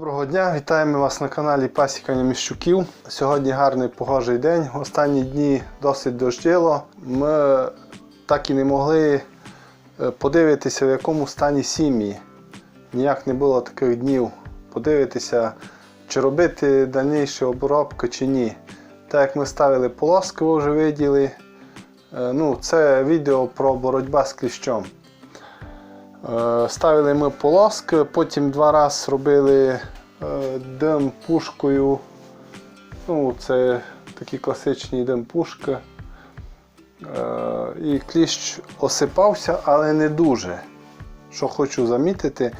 Доброго дня, вітаємо вас на каналі Пасікання Міщуків. Сьогодні гарний погожий день. Останні дні досить дощило. Ми так і не могли е, подивитися, в якому стані сім'ї. Ніяк не було таких днів. Подивитися, чи робити дальніші обробки чи ні. Так як ми ставили полоски, ви вже виділи. Е, Ну, це відео про боротьбу з кліщом. Е, Ставили ми полоски, потім два рази робили е, дим пушкою. Ну, це такі класичні дим пушки. Е, І кліщ осипався, але не дуже. Що хочу замітити,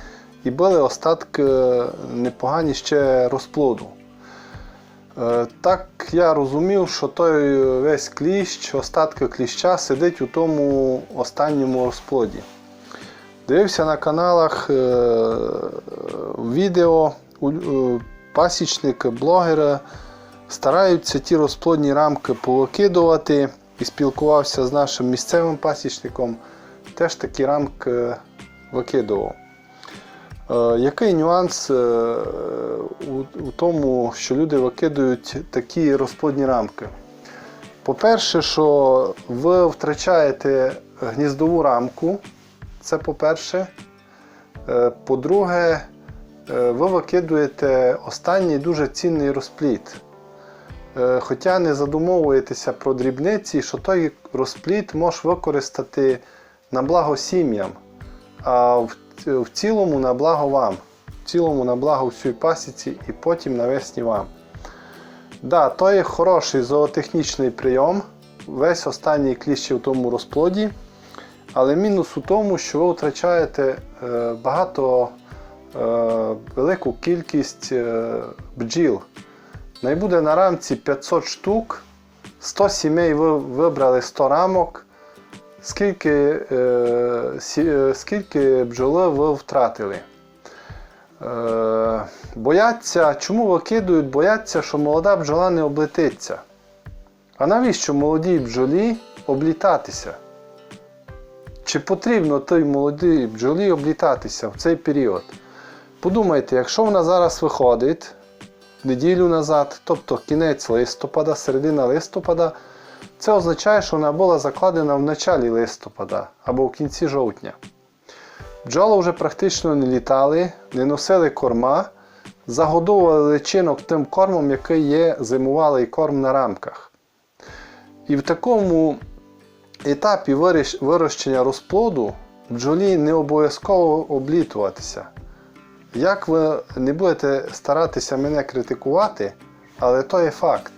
і були остатки непогані ще розплоду. Так я розумів, що той весь кліщ, остатки кліща сидить у тому останньому розплоді. Дивився на каналах е, відео, е, пасічники, блогери стараються ті розплодні рамки повикидувати і спілкувався з нашим місцевим пасічником, теж такі рамки викидував. Е, Який нюанс у тому, що люди викидують такі розплодні рамки? По-перше, що ви втрачаєте гніздову рамку, це по-перше. Е, По-друге, е, ви викидуєте останній дуже цінний розпліт. Е, Хоча не задумовуєтеся про дрібниці, що той розпліт можеш використати на благо сім'ям, а в, цілому на благо вам. В цілому на благо всій пасіці і потім навесні вам. Да, то є хороший зоотехнічний прийом. Весь останній кліщ в тому розплоді. Але мінус у тому, що ви втрачаєте е, багато е, велику кількість е, бджіл. Найбуде на рамці 500 штук, 100 сімей ви вибрали 100 рамок. Скільки, скільки бджоли ви втратили? Бояться, чому викидують? Бояться, що молода бджола не облетиться. А навіщо молодій бджолі облітатися? Чи потрібно той молодій бджолі облітатися в цей період? Подумайте, якщо вона зараз виходить неділю назад, тобто кінець листопада, середина листопада, це означає, що вона була закладена в началі листопада або в кінці жовтня. Бджоли вже практично не літали, не носили корма, загодовували личинок тим кормом, який є зимувалий корм на рамках. І в такому етапі вирощення розплоду бджолі не обов'язково облітуватися. Як ви не будете старатися мене критикувати, але то є факт.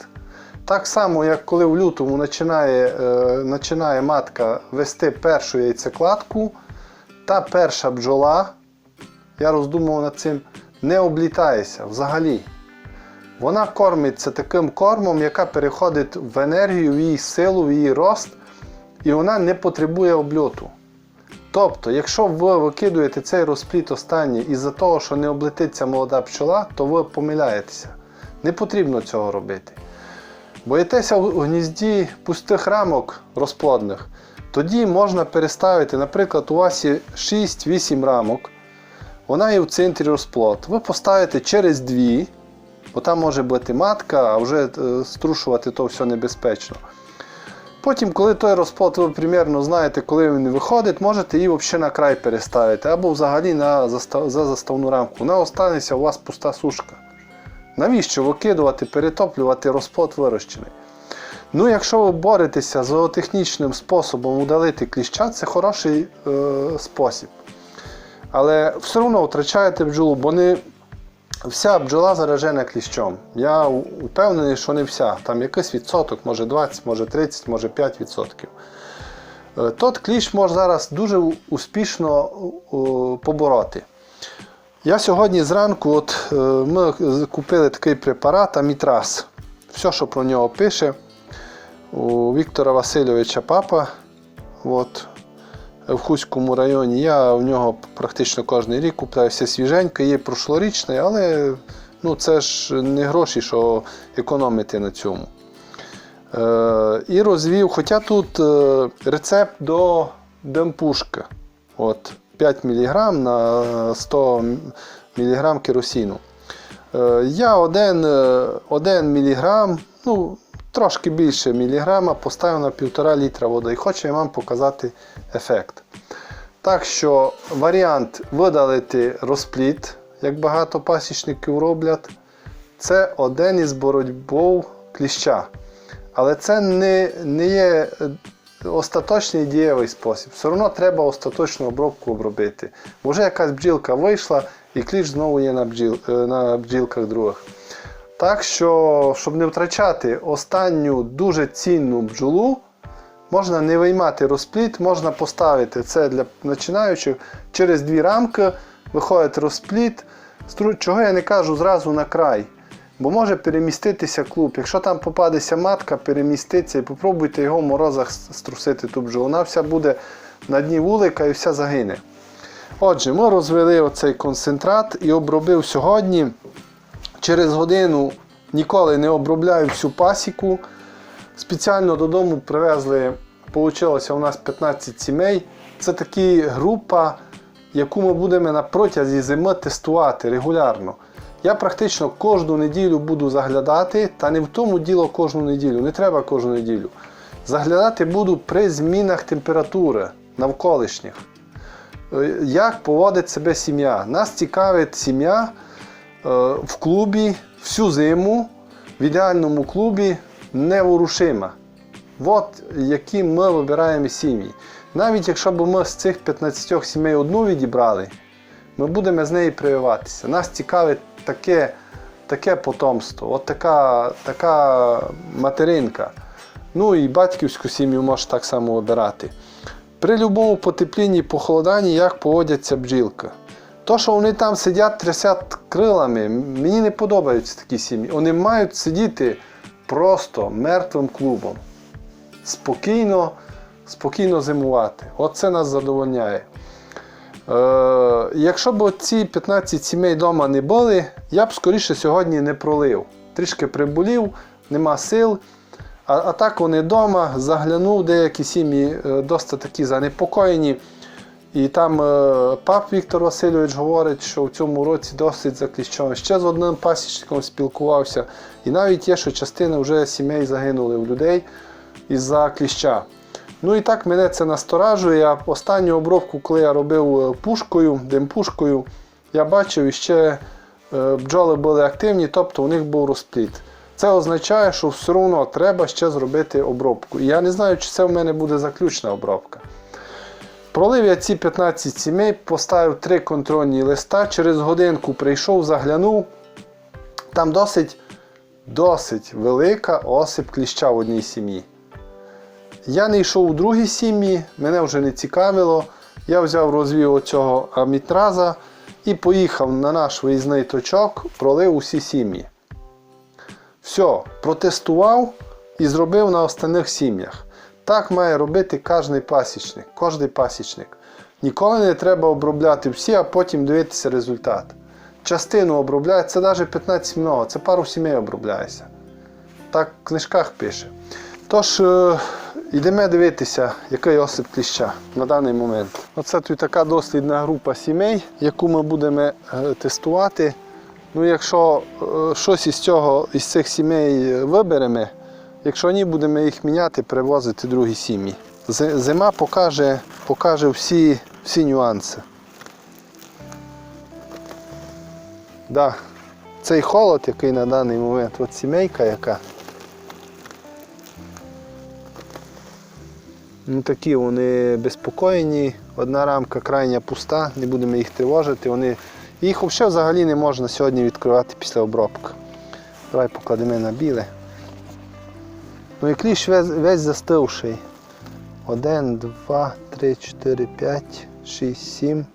Так само, як коли в лютому починає, е, починає матка вести першу яйцекладку, та перша бджола, я роздумував над цим, не облітається взагалі. Вона кормиться таким кормом, яка переходить в енергію, в її силу, в її рост, і вона не потребує обльоту. Тобто, якщо ви викидуєте цей розпліт останній із-за того, що не облетиться молода пчола, то ви помиляєтеся. Не потрібно цього робити. Боїтеся у гнізді пустих рамок розплодних, тоді можна переставити, наприклад, у вас є 6-8 рамок, вона є в центрі розплод. Ви поставите через дві, бо там може бути матка, а вже е, струшувати то все небезпечно. Потім, коли той розплод, ви примірно знаєте, коли він виходить, можете її взагалі на край переставити, або взагалі на застав, за заставну рамку. Вона останеться у вас пуста сушка. Навіщо викидувати, перетоплювати розплод вирощений? Ну, якщо ви боретеся з зоотехнічним способом удалити кліща, це хороший е, спосіб. Але все одно втрачаєте бджолу, бо не вся бджола заражена кліщом. Я впевнений, що не вся. Там якийсь відсоток, може 20, може 30, може 5 відсотків. Е, Тот кліщ може зараз дуже успішно побороти. Я сьогодні зранку от, е, ми купили такий препарат Амітрас. Все, що про нього пише, у Віктора Васильовича папа. От, в Хуському районі. Я в нього практично кожен рік купляю все свіженьке, є прошлорічний, але ну, це ж не гроші, що економити на цьому. Е, і розвів, хоча тут е, рецепт до демпушки. От, 5 мг на 100 мг керосину. Е, Я один, е, один міліграм, ну, трошки більше міліграма поставив на півтора літра води і хочу я вам показати ефект. Так що варіант видалити розпліт, як багато пасічників роблять, це один із боротьбов кліща. Але це не, не є е, остаточний дієвий спосіб. Все одно треба остаточну обробку обробити. Бо вже якась бджілка вийшла і кліщ знову є на, бджіл, е, на бджілках других. Так що, щоб не втрачати останню дуже цінну бджолу, можна не виймати розпліт, можна поставити це для починаючих через дві рамки, виходить розпліт. Чого я не кажу зразу на край. Бо може переміститися клуб. Якщо там попадеться матка, переміститься і попробуйте його в морозах струсити ту бджолу. Вона вся буде на дні вулика і вся загине. Отже, ми розвели оцей концентрат і обробив сьогодні. Через годину ніколи не обробляю всю пасіку. Спеціально додому привезли, вийшло у нас 15 сімей. Це такі група, яку ми будемо на протязі зими тестувати регулярно. Я практично кожну неділю буду заглядати, та не в тому діло кожну неділю, не треба кожну неділю. Заглядати буду при змінах температури навколишніх. Е, Як поводить себе сім'я? Нас цікавить сім'я в клубі всю зиму, в ідеальному клубі неворушима. От які ми вибираємо сім'ї. Навіть якщо б ми з цих 15 сімей одну відібрали, ми будемо з неї прививатися. Нас цікавить таке, таке потомство, от така, така материнка. Ну і батьківську сім'ю можеш так само обирати. При будь-якому потеплінні і похолоданні як поводяться бджілки. То, що вони там сидять, трясять крилами, мені не подобаються такі сім'ї. Вони мають сидіти просто мертвим клубом. Спокійно, спокійно зимувати. Оце нас задовольняє. Е, якщо б ці 15 сімей вдома не були, я б скоріше сьогодні не пролив. Трішки приболів, нема сил. А, а так вони вдома, заглянув, деякі сім'ї е, досить такі занепокоєні. І там е, пап Віктор Васильович говорить, що в цьому році досить закліщено. Ще з одним пасічником спілкувався. І навіть є, що частина вже сімей загинули у людей із-за кліща. Ну і так мене це насторажує. Я останню обробку, коли я робив е, пушкою, димпушкою, я бачив і ще е, бджоли були активні, тобто у них був розпліт. Це означає, що все одно треба ще зробити обробку. І я не знаю, чи це в мене буде заключна обробка. Пролив я ці 15 сімей, поставив три контрольні листа, через годинку прийшов, заглянув. Там досить, досить велика осип кліща в одній сім'ї. Я не йшов у другій сім'ї, мене вже не цікавило. Я взяв розвів оцього амітраза і поїхав на наш виїзний точок, пролив усі сім'ї. Все, протестував і зробив на остальних сім'ях. Так має робити кожен пасічник. Кожний пасічник. Ніколи не треба обробляти всі, а потім дивитися результат. Частину обробляє, це навіть 15 много, це пару сімей обробляється. Так в книжках пише. Тож, е, йдемо дивитися, який осип кліща на даний момент. Оце тут така дослідна група сімей, яку ми будемо е, тестувати. Ну, якщо е, щось із цього, із цих сімей виберемо, якщо ні, будемо їх міняти, привозити другі сім'ї. Зима покаже, покаже всі, всі нюанси. Да. Цей холод, який на даний момент, от сімейка яка. Ну, такі вони безпокоєні. Одна рамка крайня пуста, не будемо їх тривожити. Вони... Їх взагалі не можна сьогодні відкривати після обробки. Давай покладемо на біле. Ну і кліщ весь, весь застивший. 1, 2, 3, 4, 5, 6, 7,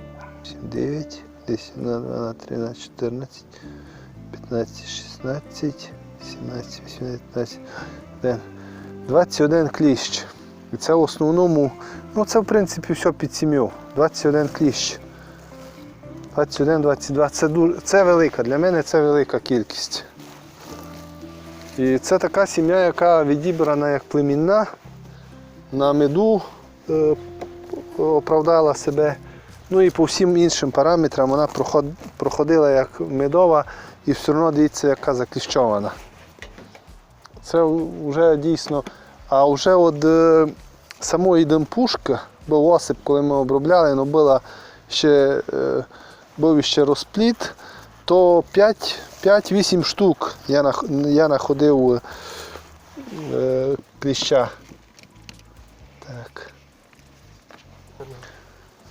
9, 10, 12, 13, 14, 15, 16, 17, 18, 19, 21. 21 кліщ. І це в основному, ну це в принципі все під сім'ю. 21 кліщ. 21, 22. Це, це велика, для мене це велика кількість. І це така сім'я, яка відібрана як племінна, на меду е, оправдала себе. Ну і по всім іншим параметрам вона проход- проходила як медова і все одно дивіться, яка закліщована. Це вже дійсно. А вже від е, самої демпушки, був осип, коли ми обробляли, ну була ще, е, був ще розпліт, то 5 5-8 штук я, я знаходив е, кліща. Так.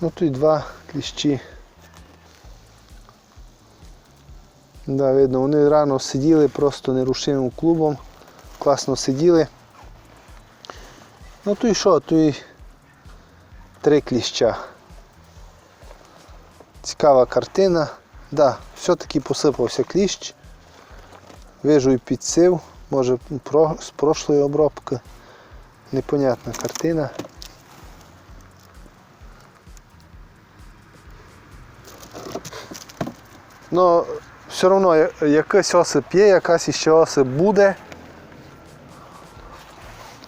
Ну тут два кліщі. Да, видно, вони рано сиділи просто нерушимим клубом. Класно сиділи. Ну то й що, то й три кліща. Цікава картина. Да, все-таки посипався кліщ. Вижу і підсив, може з прошлої обробки. Непонятна картина. Ну, все одно я- якийсь осип є, якась іще осип буде.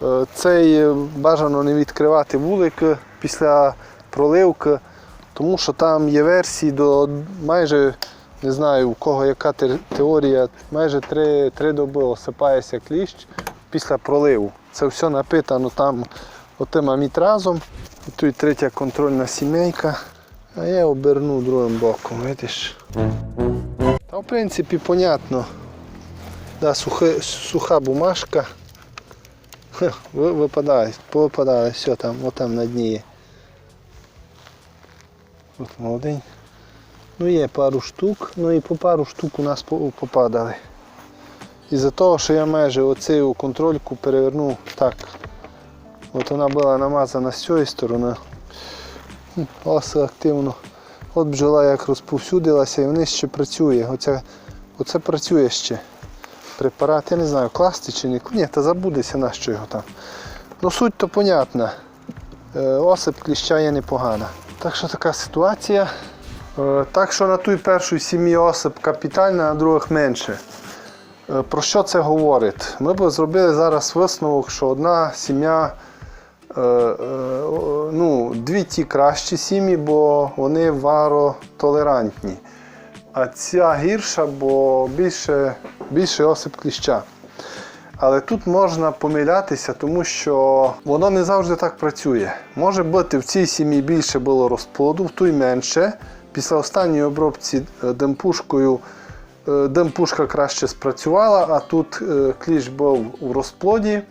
Е, Цей е, бажано не відкривати вулик після проливки, тому що там є версії до майже, не знаю у кого яка теорія, майже три, три доби осипається кліщ після проливу. Це все напитано там отим амітразом. І тут третя контрольна сімейка. А я оберну другим боком, видиш. Та в принципі понятно. Да, сухи, суха бумажка. Випадає, повипадає, все там, отам на дні є. От молодень. Ну є пару штук, ну і по пару штук у нас попадали. Із-за того, що я майже оцю контрольку перевернув так. От вона була намазана з цієї сторони. Хм, активно. От бджола як розповсюдилася і вниз ще працює. Оце, оце працює ще. Препарат, я не знаю, класти чи не. Ні, та забудеться на що його там. Ну суть то понятна. Е, Осип кліща є непогана. Так що така ситуація. Е, Так що на той першій сім'ї осип капітальна, на других менше. Е, Про що це говорить? Ми б зробили зараз висновок, що одна сім'я, е, ну, дві ті кращі сім'ї, бо вони варотолерантні. А ця гірша, бо більше, більше осип кліща. Але тут можна помилятися, тому що воно не завжди так працює. Може бути, в цій сім'ї більше було розплоду, в той менше. Після останньої обробці е, демпушкою е, демпушка краще спрацювала, а тут е, кліщ був у розплоді.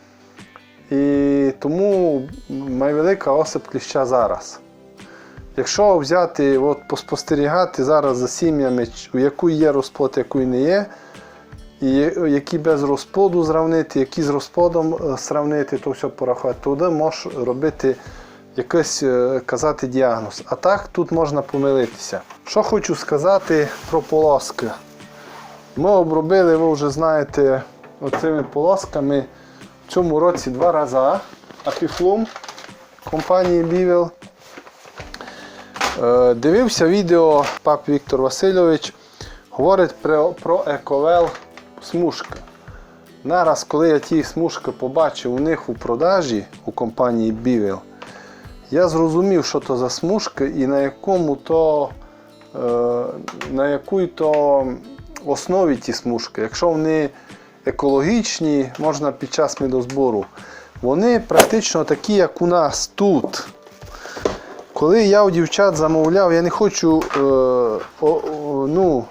І тому найвелика осип кліща зараз. Якщо взяти, от, поспостерігати зараз за сім'ями, у яку є розплод, яку не є- які без розплоду зрівнити, які з розплодом е, сравнити, то все порахувати, туди можеш робити якийсь е, казати діагноз. А так тут можна помилитися. Що хочу сказати про полоски. Ми обробили, ви вже знаєте, оцими полосками в цьому році два рази Апіфлум компанії Бівел. Е, Дивився відео пап Віктор Васильович, говорить про, про ековел смужка. Нараз, коли я ті смужки побачив у них у продажі у компанії Бівел, я зрозумів, що то за смужки і на якому то е, на якій то основі ті смужки. Якщо вони екологічні, можна під час медозбору. Вони практично такі, як у нас тут. Коли я у дівчат замовляв, я не хочу е, о, о, ну,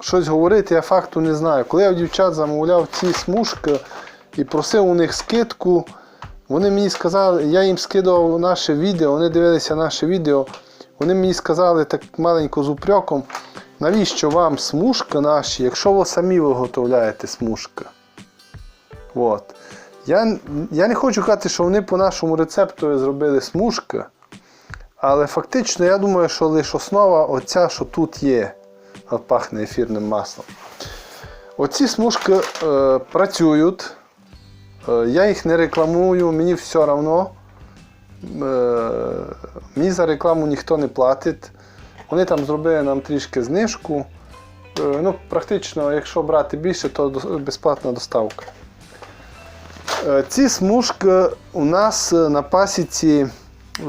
щось говорити, я факту не знаю. Коли я у дівчат замовляв ці смужки і просив у них скидку, вони мені сказали, я їм скидував наше відео, вони дивилися наше відео. Вони мені сказали так маленько з упреком, навіщо вам смужки наші, якщо ви самі виготовляєте смужки. От. Я, я не хочу казати, що вони по нашому рецепту зробили смужки. Але фактично я думаю, що лише основа оця, що тут є, пахне ефірним маслом. Оці смужки е, працюють. Е, я їх не рекламую, мені все одно. Е, мені за рекламу ніхто не платить. Вони там зробили нам трішки знижку. Е, ну, практично, якщо брати більше, то безплатна доставка. Е, Ці смужки у нас на пасіці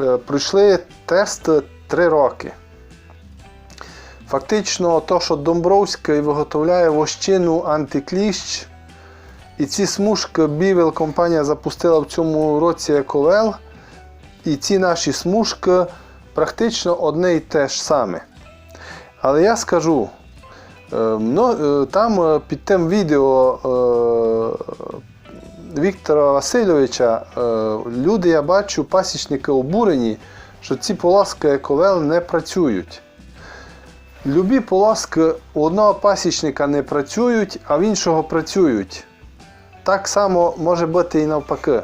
е, пройшли тест 3 роки. Фактично, то, що Домбровський виготовляє вощину антикліщ, і ці смужки Бівел компанія запустила в цьому році Ековел. І ці наші смужки практично одне і те ж саме. Але я скажу, е, е, там е, під тим відео Віктора Васильовича люди, я бачу, пасічники обурені, що ці полоски Ековел не працюють. Любі полоски у одного пасічника не працюють, а в іншого працюють. Так само може бути і навпаки.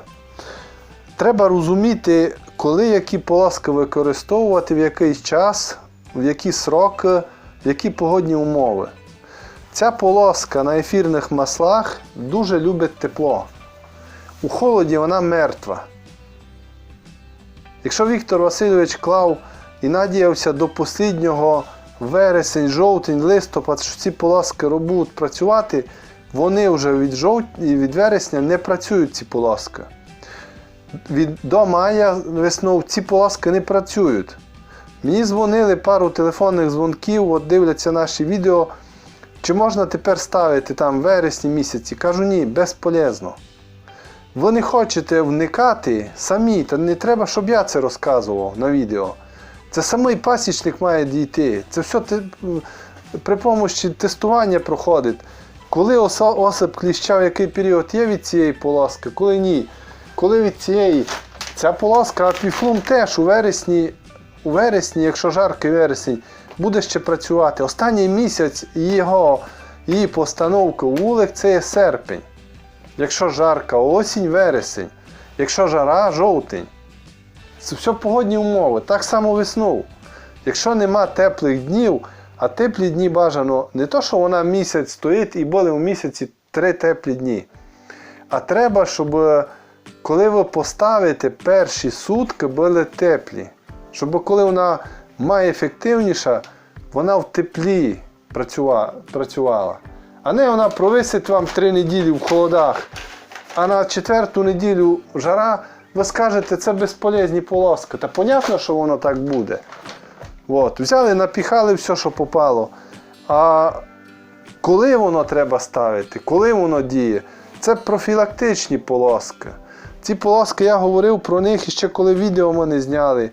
Треба розуміти, коли які полоски використовувати, в який час, в які сроки, в які погодні умови. Ця полоска на ефірних маслах дуже любить тепло. У холоді вона мертва. Якщо Віктор Васильович клав і надіявся до посліднього вересень, жовтень, листопад, що ці полоски будуть працювати, вони вже від, жовтня, від вересня не працюють ці полоски. Від, до мая весною ці полоски не працюють. Мені дзвонили пару телефонних дзвонків, от дивляться наші відео. Чи можна тепер ставити там вересні місяці? Кажу, ні, безполезно. Ви не хочете вникати самі, та не треба, щоб я це розказував на відео. Це самий пасічник має дійти. Це все при помощі тестування проходить. Коли осип кліща, в який період є від цієї полоски, коли ні. Коли від цієї. Ця полоска апіфлум теж у вересні, у вересні, якщо жаркий вересень, буде ще працювати. Останній місяць його, її постановки у вулик це є серпень. Якщо жарка осінь, вересень. Якщо жара, жовтень. Це все погодні умови. Так само весною. Якщо нема теплих днів, а теплі дні бажано не то, що вона місяць стоїть і буде у місяці три теплі дні. А треба, щоб е, коли ви поставите перші сутки, були теплі. Щоб коли вона має ефективніша, вона в теплі працювала. А не вона провисить вам три неділі в холодах, а на четверту неділю жара, ви скажете, це безполезні полоски. Та понятно, що воно так буде. От, взяли, напіхали все, що попало. А коли воно треба ставити, коли воно діє, це профілактичні полоски. Ці полоски я говорив про них ще коли відео мене зняли,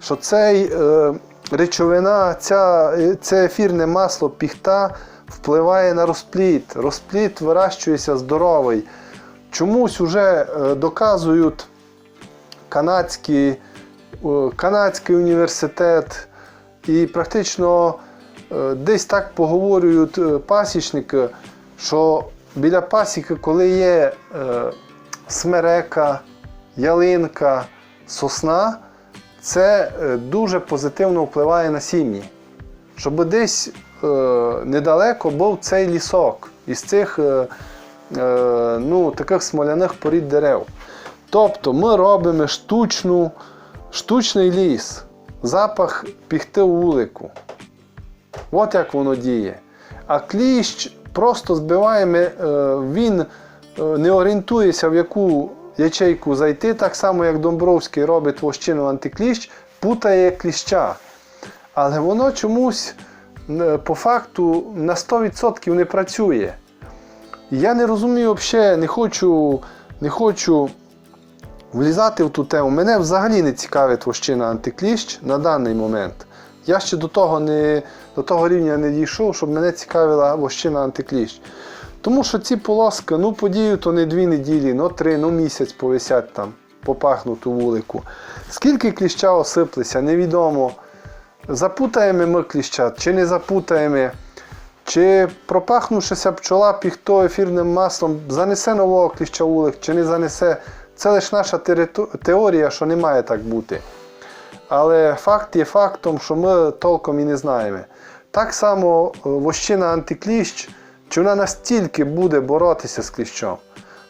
що цей е, речовина, ця, е, це ефірне масло піхта впливає на розпліт. Розпліт вирощується здоровий. Чомусь вже е, доказують канадські, е, канадський університет і практично е, десь так поговорюють е, пасічники, що біля пасіки, коли є е, смерека, ялинка, сосна, це дуже позитивно впливає на сім'ї. Щоб десь недалеко був цей лісок із цих ну, таких смоляних порід дерев. Тобто ми робимо штучну, штучний ліс, запах піхти у вулику. От як воно діє. А кліщ просто збиваємо, е, він е, не орієнтується, в яку ячейку зайти, так само як Домбровський робить вощину антикліщ, путає кліща. Але воно чомусь е, по факту на 100% не працює. Я не розумію взагалі, не хочу, не хочу влізати в ту тему. Мене взагалі не цікавить вощина антикліщ на даний момент. Я ще до того, не, до того рівня не дійшов, щоб мене цікавила вощина антикліщ. Тому що ці полоски, ну подію, то не дві неділі, ну три, ну місяць повисять там, попахнуть у вулику. Скільки кліща осиплеться, невідомо. Запутаємо ми кліща, чи не запутаємо, чи пропахнувшися пчола піхто ефірним маслом, занесе нового кліща вулик, чи не занесе. Це лише наша теорія, що не має так бути. Але факт є фактом, що ми толком і не знаємо. Так само е, вощина антикліщ, чи вона настільки буде боротися з кліщом.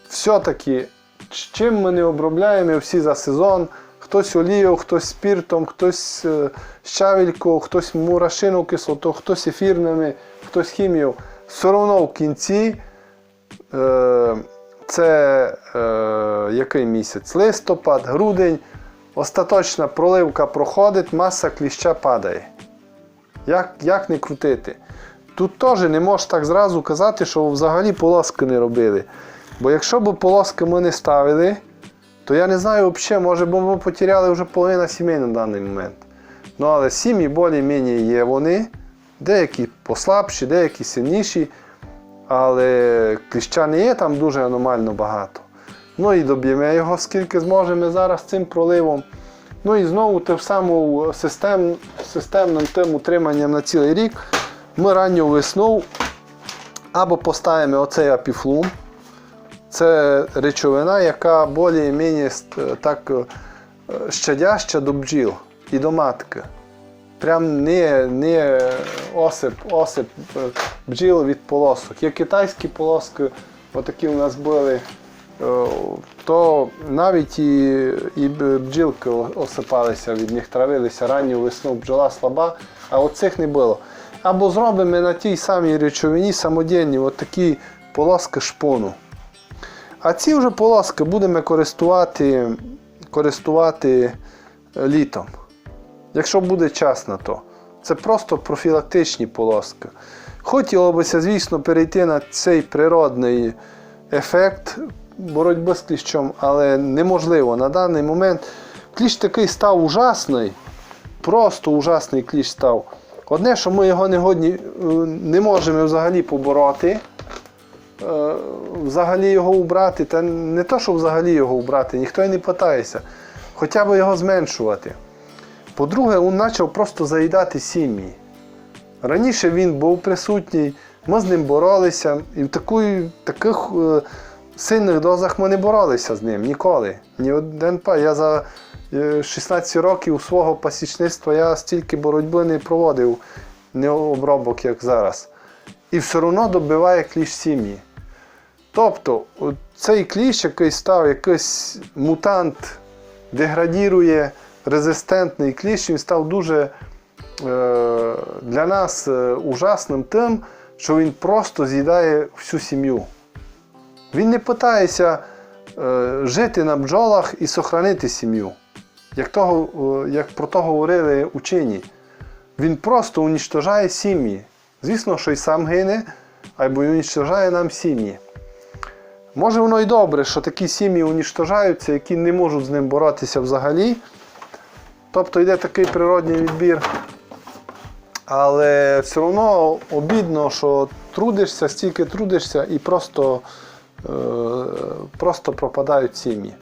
Все-таки, чим ми не обробляємо всі за сезон, хтось олією, хтось спіртом, хтось е, щавелькою, хтось мурашину кислотою, хтось ефірними, хтось хімією. Все одно в кінці е, це е, який місяць? Листопад, грудень. Остаточна проливка проходить, маса кліща падає. Як, як не крутити. Тут теж не можеш так зразу казати, що взагалі полоски не робили. Бо якщо б полоски ми не ставили, то я не знаю взагалі, може б ми потеряли вже половина сімей на даний момент. Ну але сім'ї більш-менш є вони, деякі послабші, деякі сильніші, але кліща не є там дуже аномально багато. Ну і доб'ємо його скільки зможемо зараз цим проливом. Ну і знову тим самим систем, системним тим утриманням на цілий рік ми ранню весну або поставимо оцей апіфлум. Це речовина, яка більш-менш так е, щадяща до бджіл і до матки. Прям не, не осип, осип е, бджіл від полосок. Є китайські полоски, отакі у нас були, е, то навіть і, і бджілки осипалися від них, травилися ранню весну, бджола слаба, а оцих не було. Або зробимо на тій самій речовині самодільні от такі полоски шпону. А ці вже полоски будемо користувати, користувати літом. Якщо буде час на то. Це просто профілактичні полоски. Хотілося б, звісно, перейти на цей природний ефект боротьби з кліщом, але неможливо. На даний момент кліщ такий став ужасний, просто ужасний кліщ став. Одне, що ми його не, годні, е, не можемо взагалі побороти, е, взагалі його убрати, та не то, що взагалі його убрати, ніхто і не питається, хоча б його зменшувати. По-друге, він почав просто заїдати сім'ї. Раніше він був присутній, ми з ним боролися, і в такої, таких е, сильних дозах ми не боролися з ним ніколи. Ні один па. Я за е, 16 років свого пасічництва я стільки боротьби не проводив, не обробок, як зараз. І все одно добиває кліщ сім'ї. Тобто, цей кліщ, який став якийсь мутант, деградірує, резистентний кліщ, він став дуже е, для нас е, ужасним тим, що він просто з'їдає всю сім'ю. Він не питається е, жити на бджолах і сохранити сім'ю. Як, того, як про то говорили учені. Він просто унічтожає сім'ї. Звісно, що й сам гине, або й унічтожає нам сім'ї. Може, воно й добре, що такі сім'ї унічтожаються, які не можуть з ним боротися взагалі. Тобто йде такий природний відбір. Але все одно обідно, що трудишся, стільки трудишся і просто, е, просто пропадають сім'ї.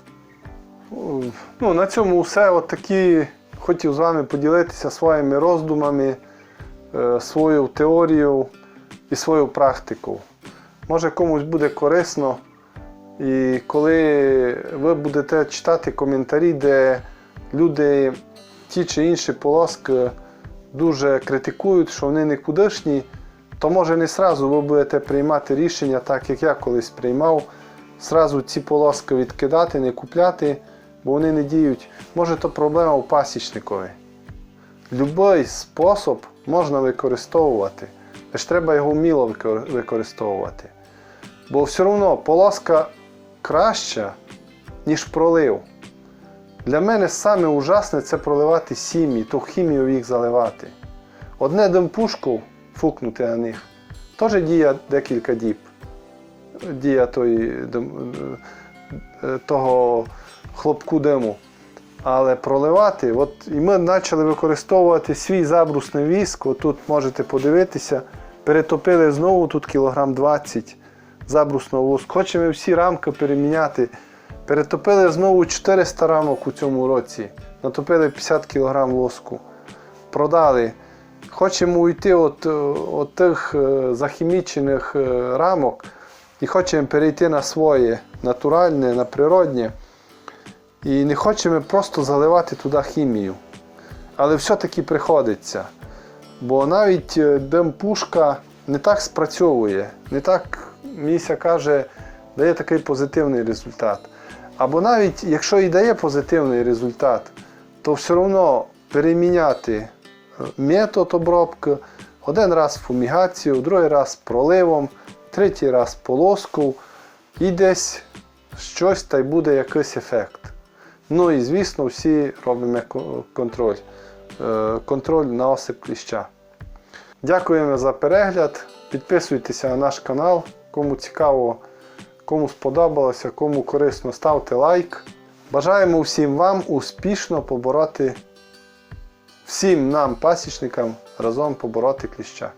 Ну, на цьому все. От такі хотів з вами поділитися своїми роздумами, е, свою теорію і свою практику. Може комусь буде корисно. І коли ви будете читати коментарі, де люди ті чи інші полоски дуже критикують, що вони никудишні, то може не сразу ви будете приймати рішення, так як я колись приймав, сразу ці полоски відкидати, не купляти, бо вони не діють. Може то проблема у пасічникові. Любий спосіб можна використовувати, лише треба його вміло використовувати. Бо все одно полоска краща, ніж пролив. Для мене саме ужасне це проливати сім'ї, ту хімію їх заливати. Одне демпушку фукнути на них, теж діє декілька діб. Дія той, е, того хлопку диму. Але проливати, от і ми почали використовувати свій забрусний віск. Тут можете подивитися, перетопили знову тут кілограм 20 забрусного воску. Хочемо всі рамки переміняти. Перетопили знову 400 рамок у цьому році. Натопили 50 кг воску. Продали. Хочемо уйти від, від тих е, захімічених е, рамок і хочемо перейти на своє натуральне, на природнє. І не хочемо просто заливати туди хімію. Але все-таки приходиться. Бо навіть е, демпушка не так спрацьовує, не так, міся каже, дає такий позитивний результат. Або навіть якщо і дає позитивний результат, то все одно переміняти е, метод обробки, один раз фумігацію, другий раз проливом, третій раз полоску, і десь щось та й буде якийсь ефект. Ну і звісно, всі робимо контроль. Е, Контроль на осип кліща. Дякуємо за перегляд. Підписуйтеся на наш канал. Кому цікаво, кому сподобалося, кому корисно, ставте лайк. Бажаємо всім вам успішно побороти всім нам, пасічникам, разом побороти кліща.